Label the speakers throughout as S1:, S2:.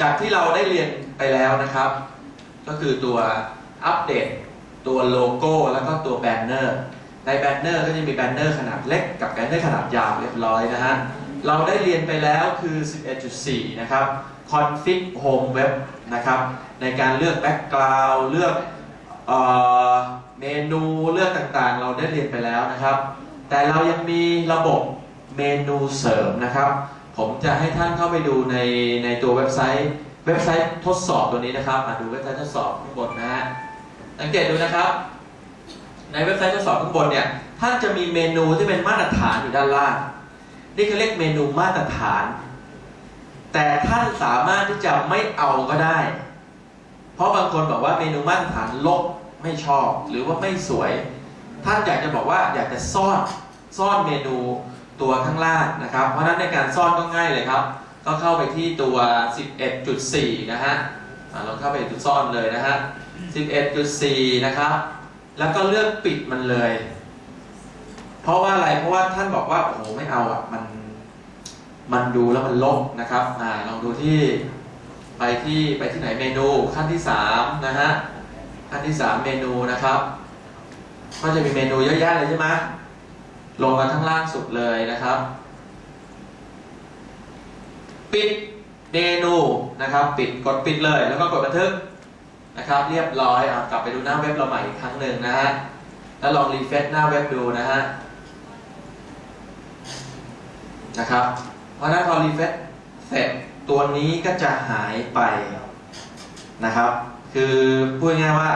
S1: จากที่เราได้เรียนไปแล้วนะครับ ก็คือตัวอัปเดต ตัวโลโก้แล้วก็ตัวแบนเนอร์ ในแบนเนอร์ก็จะมีแบนเนอร์ขนาดเล็กกับแบนเนอร์ขนาดยาวเรียบร้อยนะฮะ เราได้เรียนไปแล้วคือ 11.4 นะครับ config home web นะครับ ในการเลือก background เลือกเเมนูเลือกต่างๆ เราได้เรียนไปแล้วนะครับ แต่เรายังมีระบบเมนูเสริมนะครับ ผมจะให้ท่านเข้าไปดูในในตัวเว็บไซต์ เว็บไซต์ทดสอบตัวนี้นะครับมาดูเว็บไซต์ทดสอบข้างบนนะฮะสังเกตดูนะครับ ในเว็บไซต์ทดสอบข้างบนเนี่ยท่านจะมีเมนูที่เป็นมาตรฐานอยู่ด้านล่าง นี่คือเรียกเมนูมาตรฐาน แต่ท่านสามารถที่จะไม่เอาก็ได้ เพราะบางคนบอกว่าเมนูมาตรฐานลบไม่ชอบหรือว่าไม่สวย ท่านอยากจะบอกว่าอยากจะซ่อนซ่อนเมนู ตัวข้างล่างนะครับ เพราะฉะนั้นในการซ่อนก็ง่ายเลยครับ ก็เข้าไปที่ตัว 11.4 นะฮะอ่าลองเข้าไปดูซ่อนเลยนะฮะ 11.4 นะครับ แล้วก็เลือกปิดมันเลย เพราะว่าอะไร เพราะว่าท่านบอกว่า โอ้โห ไม่เอาอะ มัน มันดูแล้วมันลบนะครับ อ่า ลองดูที่ ไปที่ ไปที่ไหนเมนูขั้นที่ 3 นะฮะ ขั้นที่ 3 เมนูนะครับ ก็จะมีเมนูเยอะแยะเลยใช่ไหม ลงมาข้างล่างสุดเลยนะครับ ปิดเมนูนะครับ ปิดกดปิดเลย แล้วก็กดบันทึกนะครับ เรียบร้อยอะกลับไปดูหน้าเว็บเราใหม่อีกครั้งหนึ่งนะฮะแล้วลองรีเฟซหน้าเว็บดูนะฮะนะครับเพราะนั้นพอรีเฟซเสร็จตัวนี้ก็จะหายไปนะครับ คือพูดง่ายว่า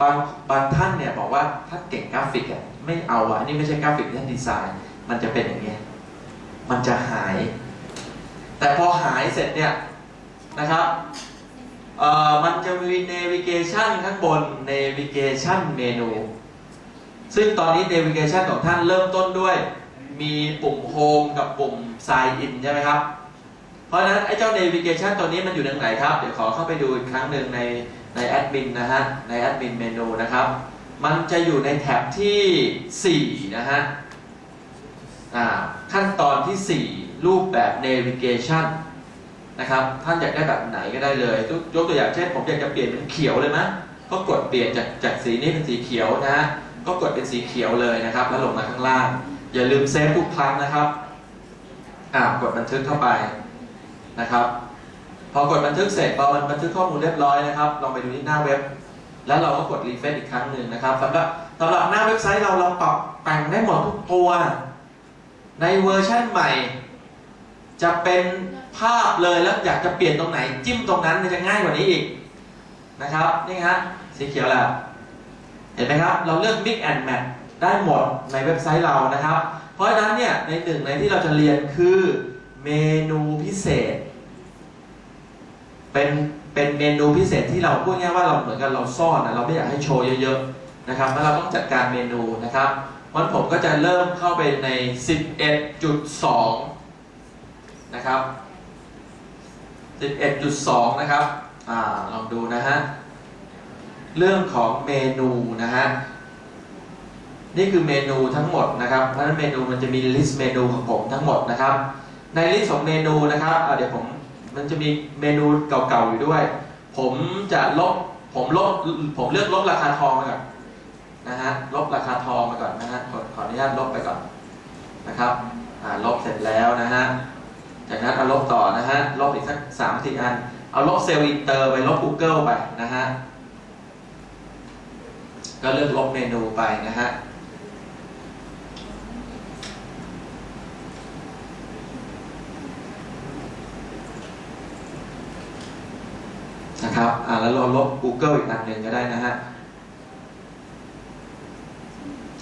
S1: บางบางท่านเนี่ยบอกว่าถ้าเก่งกราฟิกอะไม่เอาอะอันนี่ไม่ใช่กราฟิกท่านดีไซน์ มันจะเป็นอย่างเงี้ยมันจะหาย แต่พอหายเสร็จเนี่ยนะครับเอ่อมันจะมี navigation ข้างบน navigation เมนู ซึ่งตอนนี้ navigation ของท่านเริ่มต้นด้วย มีปุ่ม home กับปุ่ม sign in ใช่ไหมครับ เพราะฉะนั้นไอ้เจ้า navigation ตัวนี้มันอยู่ตรงไหนครับ เดี๋ยวขอเข้าไปดูอีกครั้งหนึ่งในใน admin นนะฮะ ใน admin เมนูนะครับ มันจะอยู่ในแท็บที่ 4 นะฮะอ่าขั้นตอนที่ 4 รูปแบบ navigation นะครับ ท่านอยากได้แบบไหนก็ได้เลยยกยกตัวอย่างเช่น ผมอยากจะเปลี่ยนเป็นเขียวเลยไหมก็กดเปลี่ยนจากจากสีนี้เป็นสีเขียวนะฮะ ก็กดเป็นสีเขียวเลยนะครับ แล้วลงมาข้างล่าง อย่าลืมเซฟทุกครั้งนะครับ อ่ากดบันทึกเข้าไป นะครับ พอกดบันทึกเสร็จพอมันบันทึกข้อมูลเรียบร้อยนะครับลองไปดูที่หน้าเว็บ แล้วเราก็กดรีเฟรชอีกครั้งหนึ่งนะครับสำหรับสำหรับหน้าเว็บไซต์เราเราปรับแต่งได้หมดทุกตัว ในเวอร์ชันใหม่ จะเป็นภาพเลยแล้วอยากจะเปลี่ยนตรงไหน จิ้มตรงนั้นมันจะง่ายกว่านี้อีกนะครับนี่ฮะสีเขียวแล้วเห็นไหมครับ เราเลือก mix and match ได้หมดในเว็บไซต์เรานะครับ เพราะฉะนั้นเนี่ยในหนึ่งในที่เราจะเรียนคือเมนูพิเศษ เป็นเป็นเมนูพิเศษที่เราพูดง่ายว่าเราเหมือนกับเราซ่อนนะเราไม่อยากให้โชว์เยอะๆนะครับแล้วเราต้องจัดการเมนูนะครับวันผมก็จะเริ่มเข้าไปใน 11.2 นะครับ 11.2 นะครับอ่าลองดูนะฮะเรื่องของเมนูนะฮะนี่คือเมนูทั้งหมดนะครับเพราะฉะนั้นเมนูมันจะมีลิสต์เมนูของผมทั้งหมดนะครับ ในลิสต์ของเมนูนะครับอ่าเดี๋ยวผม มันจะมีเมนูเก่าๆอยู่ด้วย ผมจะลบผมลบผมเลือกลบราคาทองมาก่อนนะฮะลบราคาทองมาก่อนนะฮะขอขออนุญาตลบไปก่อนนะครับลบเสร็จแล้วนะฮะจากนั้นเอาลบต่อนะฮะลบอีกสักสามสี่อัน เอาลบเซลล์อินเตอร์ไปลบ Google ไปนะฮะก็เลือกลบเมนูไปนะฮะ นะครับอ่าแล้วเราลบ Google อีกอันหนึ่งก็ได้นะฮะ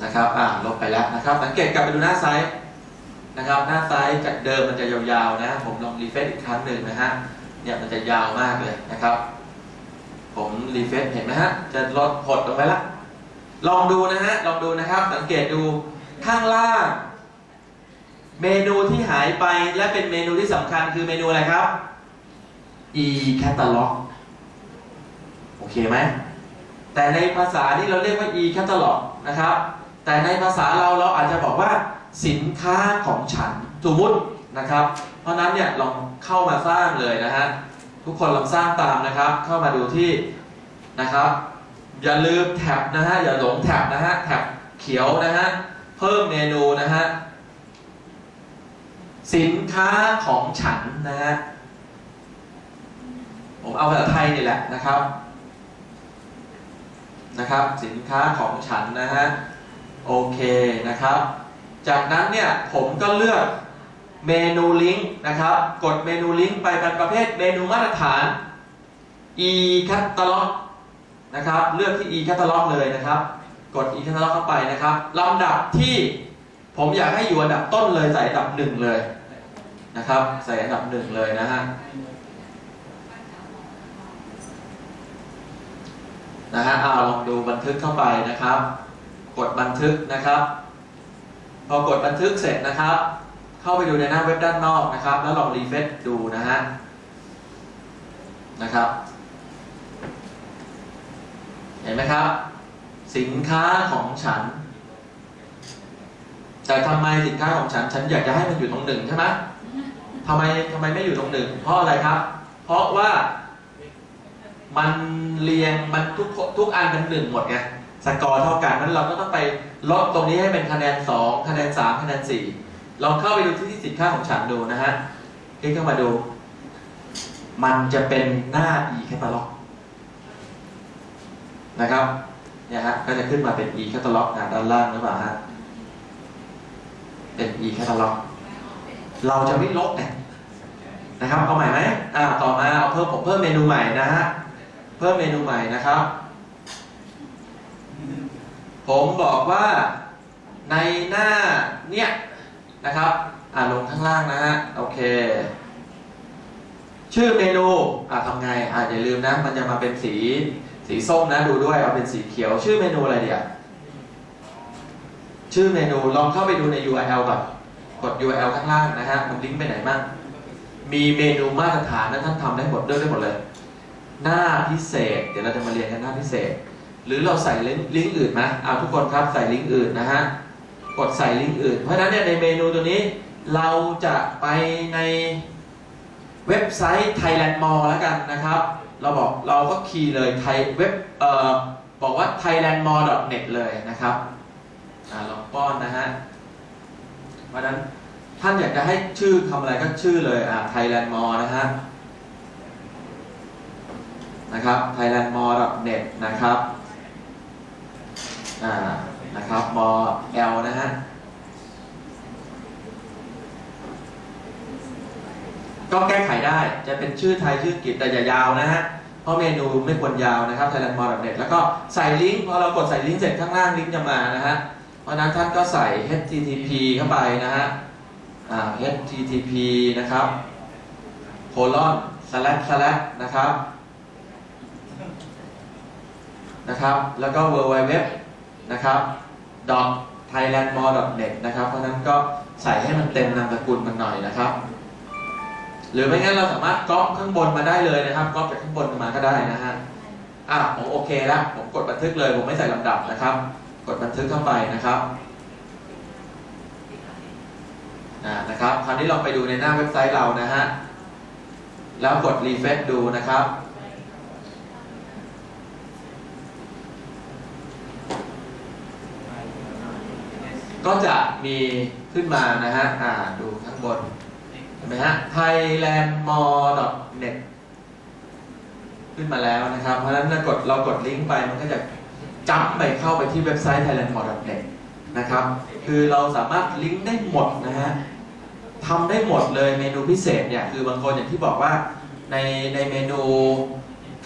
S1: นะครับอ่าลบไปแล้วนะครับ สังเกตกลับไปดูหน้าไซต์นะครับ หน้าซ้ายจากเดิมมันจะยาวๆนะ ผมลองรีเฟซอีกครั้งหนึ่งนะฮะเนี่ยมันจะยาวมากเลยนะครับ ผมรีเฟซเห็นไหมฮะจะลดหดลงไปละลองดูนะฮะลองดูนะครับ สังเกตดูข้างล่าง เมนูที่หายไปและเป็นเมนูที่สำคัญคือเมนูอะไรครับ e catalog โอ เคไหมแต่ในภาษาที่เราเรียกว่า e catalog นะครับ แต่ในภาษาเราเราอาจจะบอกว่าสินค้าของฉันสมมุตินะครับ เพราะนั้นเนี่ยลองเข้ามาสร้างเลยนะฮะทุกคนลองสร้างตามนะครับ เข้ามาดูที่นะครับ อย่าลืมแท็บนะฮะอย่าหลงแท็บนะฮะแท็บเขียวนะฮะเพิ่มเมนูนะฮะสินค้าของฉันนะฮะผมเอาภาษาไทยนี่แหละนะครับ นะครับ สินค้าของฉันนะฮะโอเคนะครับ จากนั้นเนี่ยผมก็เลือกเมนูลิงก์นะครับ กดเมนูลิงก์ไปเป็นประเภทเมนูมาตรฐาน e catalog นะครับ เลือกที่ e catalog เลยนะครับ กด e catalog เข้าไปนะครับลำดับที่ผมอยากให้อยู่อันดับต้นเลยใส่อันดับหนึ่งเลยนะครับ ใส่อันดับหนึ่งเลยนะฮะ นะฮะเอาลองดูบันทึกเข้าไปนะครับ กดบันทึกนะครับ พอกดบันทึกเสร็จนะครับ เข้าไปดูในหน้าเว็บด้านนอกนะครับ แล้วลองรีเฟซดูนะฮะนะครับ เห็นไหมครับ สินค้าของฉัน แต่ทำไมสินค้าของฉัน ฉันอยากจะให้มันอยู่ตรงหนึ่งใช่ไหมทำไมทำไมไม่อยู่ตรงหนึ่ง เพราะอะไรครับ เพราะว่า มันเรียงมันทุกทุกอันเป็นหนึ่งหมดไงสกอร์เท่ากันนั้นเราก็ต้องไปลดตรงนี้ให้เป็นคะแนน 2 คะแนน 3 คะแนน 4 ลองเข้าไปดูที่ที่สินค้าของฉันดูนะฮะคลิกเข้ามาดู มันจะเป็นหน้า e catalog นะครับเนี่ยฮะก็จะขึ้นมาเป็น e catalog นะด้านล่างหรือเปล่าฮะเป็น e catalog เราจะไม่ลบเนี่ยนะครับเอาใหม่ไหมอ่าต่อมาเอาเพิ่มผมเพิ่มเมนูใหม่นะฮะ เพิ่มเมนูใหม่นะครับ ผมบอกว่าในหน้าเนี่ยนะครับ อ่าลงข้างล่างนะฮะ โอเค ชื่อเมนู อ่าทำไง อ่าอย่าลืมนะ มันจะมาเป็นสี สีส้มนะ ดูด้วย เอาเป็นสีเขียว ชื่อเมนูอะไรเดียวชื่อเมนู ลองเข้าไปดูใน URL ก่อน กด URL ข้างล่างนะฮะ มันลิงก์ไปไหนบ้าง มีเมนูมาตรฐานนะท่านทำได้หมดเลือกได้หมดเลย หน้าพิเศษ เดี๋ยวเราจะมาเรียนกันหน้าพิเศษ หรือเราใส่ลิงก์งอื่นไหมเอาทุกคนครับใส่ลิงก์อื่นนะฮะกดใส่ลิงก์อื่น เพราะฉะนั้นเนี่ยในเมนูตัวนี้เราจะไปในเว็บไซต์ Thailand Mall แล้วกันนะครับ เราบอกเราก็คีย์เลยไทยเว็บเอ่อบอกว่า thailandmall.net เลยนะครับอ่าลองป้อนนะฮะเพราะฉะนั้นท่านอยากจะให้ชื่อคำอะไรก็ชื่อเลยอ่า Thailand Mall นะฮะ นะครับ thailandmall.net นะครับอ่านะครับ mall l นะฮะก็แก้ไขได้จะเป็นชื่อไทยชื่ออังกฤษแต่อย่ายาวนะฮะเพราะเมนูไม่ควรยาวนะครับ thailandmall.net แล้วก็ใส่ลิงก์พอเรากดใส่ลิงก์เสร็จข้างล่างลิงก์จะมานะฮะเพราะฉะนั้นท่านก็ใส่ http เข้าไปนะฮะอ่า http นะครับ colon slash slash นะครับ นะครับ แล้วก็ www นะครับ thailandmall.net นะครับ เพราะฉะนั้นก็ใส่ให้มันเต็มนามสกุลมันหน่อยนะครับ หรือไม่งั้นเราสามารถก๊อปข้างบนมาได้เลยนะครับก๊อปจากข้างบนมาก็ได้นะฮะอะผมโอเคแล้วผมกดบันทึกเลย ผมไม่ใส่ลำดับนะครับ กดบันทึกเข้าไปนะครับอ่านะครับ คราวนี้ลองไปดูในหน้าเว็บไซต์เรานะฮะ แล้วกดรีเฟซดูนะครับ ก็จะมีขึ้นมานะฮะ อ่า ดูข้างบน เห็นไหมฮะ thailandmall.net ขึ้นมาแล้วนะครับ เพราะฉะนั้นเรากดเรากดลิงก์ไปมันก็จะจับไปเข้าไปที่เว็บไซต์ thailandmall.net นะครับ คือเราสามารถลิงก์ได้หมดนะฮะทำได้หมดเลยเมนูพิเศษเนี่ย คือบางคนอย่างที่บอกว่าในในเมนู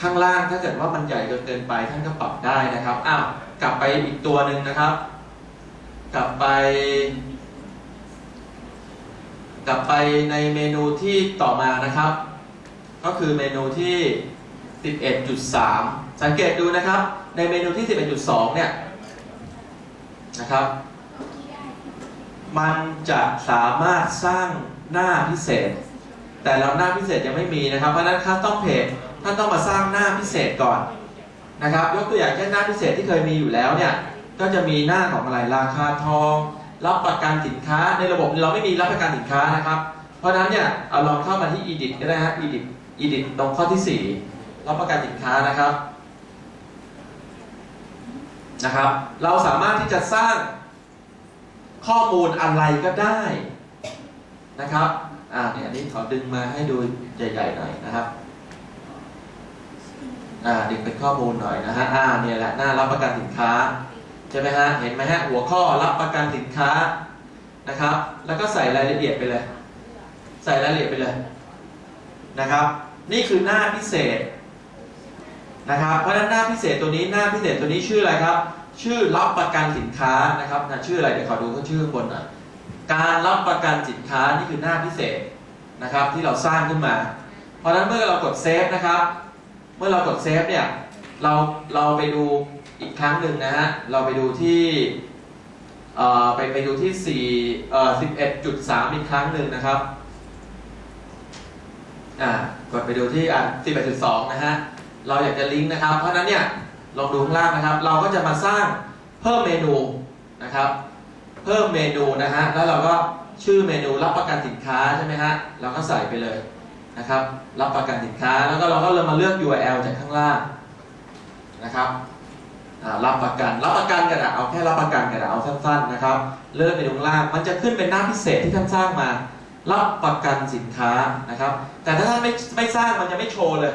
S1: ข้างล่างถ้าเกิดว่ามันใหญ่เกินไปท่านก็ปรับได้นะครับ อ้าว กลับไปอีกตัวหนึ่งนะครับ กลับไปกลับไปในเมนูที่ต่อมานะครับ ก็คือเมนูที่ 11.3 สังเกตดูนะครับ ในเมนูที่ 11.2 เนี่ยนะครับ มันจะสามารถสร้างหน้าพิเศษ แต่เราหน้าพิเศษยังไม่มีนะครับ เพราะนั้นถ้าต้องเพจท่านต้องมาสร้างหน้าพิเศษก่อนนะครับ ยกตัวอย่างเช่นหน้าพิเศษที่เคยมีอยู่แล้วเนี่ย ก็จะมีหน้าของอะไรราคาทอง รับประกันสินค้าในระบบเราไม่มีรับประกันสินค้านะครับ เพราะฉะนั้นเนี่ยเอาลองเข้ามาที่ edit ก็ได้ฮะ edit edit ตรงข้อที่ 4 รับประกันสินค้านะครับนะครับ เราสามารถที่จะสร้างข้อมูลอะไรก็ได้นะครับอ่าเนี่ยอันนี้ขอดึงมาให้ดูใหญ่ๆหน่อยนะครับอ่าดึงเป็นข้อมูลหน่อยนะฮะอ่าเนี่ยแหละหน้ารับประกันสินค้า ช่ไหมฮะ เห็นไหมฮะ หัวข้อรับประกันสินค้านะครับ แล้วก็ใส่รายละเอียดไปเลย ใส่รายละเอียดไปเลยนะครับ นี่คือหน้าพิเศษนะครับ เพราะฉะนั้นหน้าพิเศษตัวนี้ หน้าพิเศษตัวนี้ชื่ออะไรครับ ชื่อรับประกันสินค้านะครับนะชื่ออะไร เดี๋ยวขอดูเขาชื่อข้างบนหน่อยการรับประกันสินค้า นี่คือหน้าพิเศษนะครับ ที่เราสร้างขึ้นมา เพราะฉะนั้นเมื่อเรากดเซฟนะครับ เมื่อเรากดเซฟเนี่ย เรา เราไปดู อีกครั้งหนึ่งนะฮะ เราไปดูที่ไปไปดูที่4เอ่อ11.3อีกครั้งหนึ่งนะครับ อ่ากดไปดูที่อัน11.2นะฮะ เราอยากจะลิงก์นะครับ เพราะนั้นเนี่ยลองดูข้างล่างนะครับ เราก็จะมาสร้างเพิ่มเมนูนะครับ เพิ่มเมนูนะฮะ แล้วเราก็ชื่อเมนูรับประกันสินค้าใช่ไหมฮะ เราก็ใส่ไปเลยนะครับ รับประกันสินค้า แล้วก็เราก็เลยมาเลือก URL จากข้างล่างนะครับ รับประกันรับประกันกันอะเอาแค่รับประกันกันอะเอาสั้นๆนะครับ เลื่อนไปตรงล่างมันจะขึ้นเป็นหน้าพิเศษที่ท่านสร้างมา รับประกันสินค้านะครับ แต่ถ้าท่านไม่ไม่สร้างมันจะไม่โชว์เลย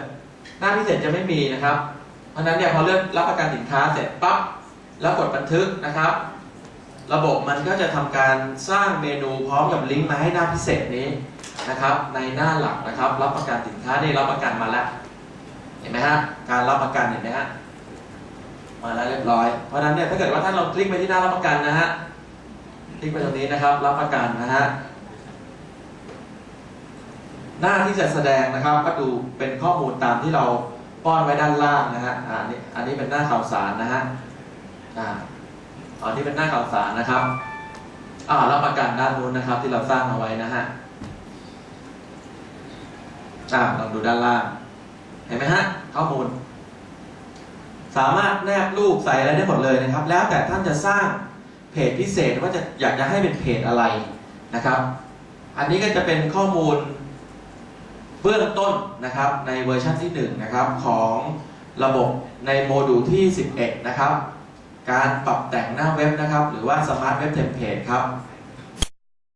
S1: หน้าพิเศษจะไม่มีนะครับ เพราะนั้นเนี่ยพอเลือกรับประกันสินค้าเสร็จปั๊บแล้วกดบันทึกนะครับ ระบบมันก็จะทำการสร้างเมนูพร้อมกับลิงก์มาให้หน้าพิเศษนี้นะครับ ในหน้าหลักนะครับ รับประกันสินค้านี่รับประกันมาแล้วเห็นไหมฮะการรับประกันเห็นไหมฮะ มาแล้วเรียบร้อย เพราะนั้นเนี่ยถ้าเกิดว่าท่านลองคลิกไปที่หน้ารับประกันนะฮะ คลิกไปตรงนี้นะครับ รับประกันนะฮะ หน้าที่จะแสดงนะครับ ก็ดูเป็นข้อมูลตามที่เราป้อนไว้ด้านล่างนะฮะอะอันนี้อันนี้เป็นหน้าข่าวสารนะฮะ อ่าอันนี้เป็นหน้าข่าวสารนะครับ อ่ารับประกันด้านนู้นนะครับ ที่เราสร้างเอาไว้นะฮะ อ่าลองดูด้านล่าง เห็นไหมฮะ ข้อมูล สามารถแนบรูปใส่อะไรได้หมดเลยนะครับ แล้วแต่ท่านจะสร้างเพจพิเศษว่าจะอยากจะให้เป็นเพจอะไรนะครับ อันนี้ก็จะเป็นข้อมูลเบื้องต้นนะครับในเวอร์ชันที่1นะครับของระบบในโมดูลที่ 11 นะครับ การปรับแต่งหน้าเว็บนะครับ หรือว่า Smart Web Template ครับ